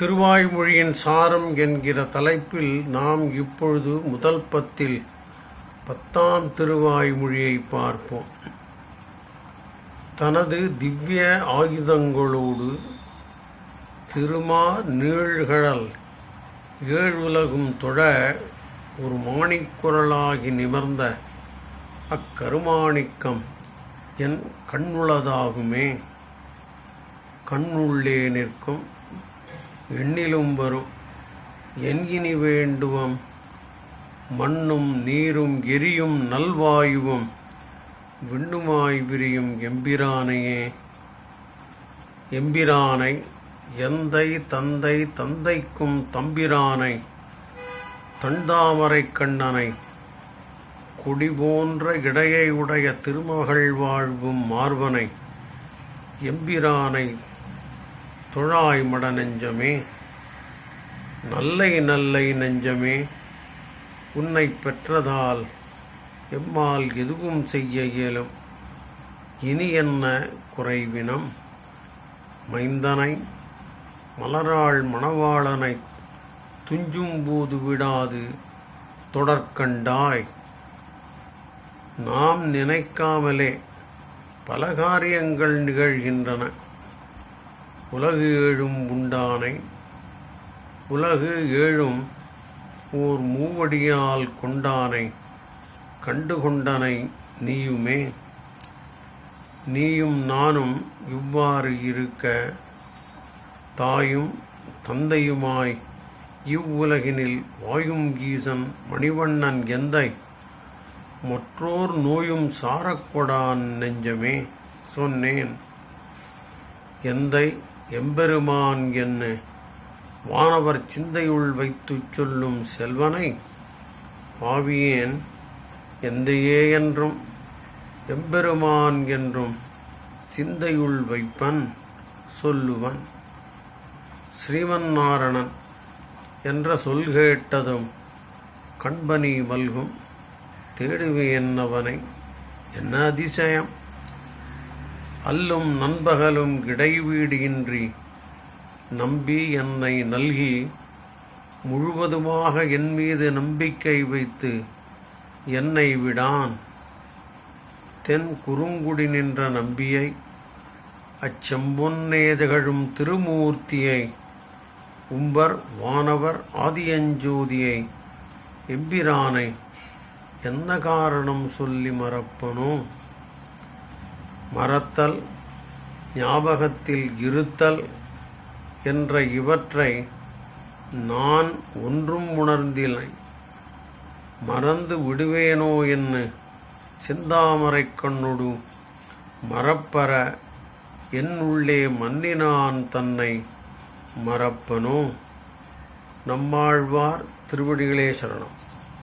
திருவாய்மொழியின் சாரம் என்கிற தலைப்பில் நாம் இப்பொழுது முதல் பத்தில் பத்தாம் திருவாய்மொழியை பார்ப்போம். தனது திவ்ய ஆயுதங்களோடு திருமா நீழ்கழல் ஏழுலகும் தொழ ஒரு மாணிக்குரலாகி நிமிர்ந்த அக்கருமாணிக்கம் என் கண்ணுளதாகுமே. கண்ணுள்ளே நிற்கும் எண்ணிலும் வரும். என்கினி வேண்டுவம். மண்ணும் நீரும் எரியும் நல்வாயுவும். விண்ணுமாய் விரியும் எம்பிரானையே. எம்பிரானை எந்தை தந்தை தந்தைக்கும் தம்பிரானை. தண்டாமரை கண்ணனை. கொடி போன்ற இடையை உடைய திருமகள் வாழ்வும் மார்பனை. எம்பிரானை துழாய் மட நெஞ்சமே நல்லை நல்லை நெஞ்சமே உன்னை பெற்றதால் எம்மால் எதுவும் செய்ய இயலும். இனி என்ன குறைவினம்? மைந்தனை மலராள் மணவாளனை துஞ்சும்போது விடாது தொடர்கண்டாய். நாம் நினைக்காமலே பல காரியங்கள் நிகழ்கின்றன. உலகு ஏழும் உண்டானை உலகு ஏழும் ஓர் மூவடியால் கொண்டானை கண்டு கொண்டனை நீயுமே. நீயும் நானும் இவ்வாறு இருக்க தாயும் தந்தையுமாய் இவ்வுலகினில் வாயும் ஈசன் மணிவண்ணன் எந்தை? மற்றோர் நோயும் சாரக்கொடான் நெஞ்சமே சொன்னேன். எந்தை எம்பெருமான் என்ன வானவர் சிந்தையுள் வைத்துச் சொல்லும் செல்வனை பாவியேன் எந்தையே என்றும் எம்பெருமான் என்றும் சிந்தையுள் வைப்பன் சொல்லுவன். ஸ்ரீமன்னாரணன் என்ற சொல் கேட்டதும் கண்பனி மல்கும் தேடுவேன் அவனை. என்ன அதிசயம்? அல்லும் நண்பகலும் இடைவீடு இன்றி நம்பி என்னை நல்கி முழுவதுமாக என் மீது நம்பிக்கை வைத்து என்னை விடான். தென் குறுங்குடி நின்ற நம்பியை அச்செம்பொன்னே திகழும் திருமூர்த்தியை உம்பர் வானவர் ஆதியஞ்சோதியை எம்பிரானை என்ன காரணம் சொல்லி மறப்பனோ? மறத்தல் ஞாபகத்தில் இருத்தல் என்ற இவற்றை நான் ஒன்றும் உணர்ந்தில்லை. மறந்து விடுவேனோ என்ன சிந்தாமரை கண்ணொடு மறப்பற என் உள்ளே மன்னினான் தன்னை மறப்பனோ? நம்மாழ்வார் திருவடிகளே சரணம்.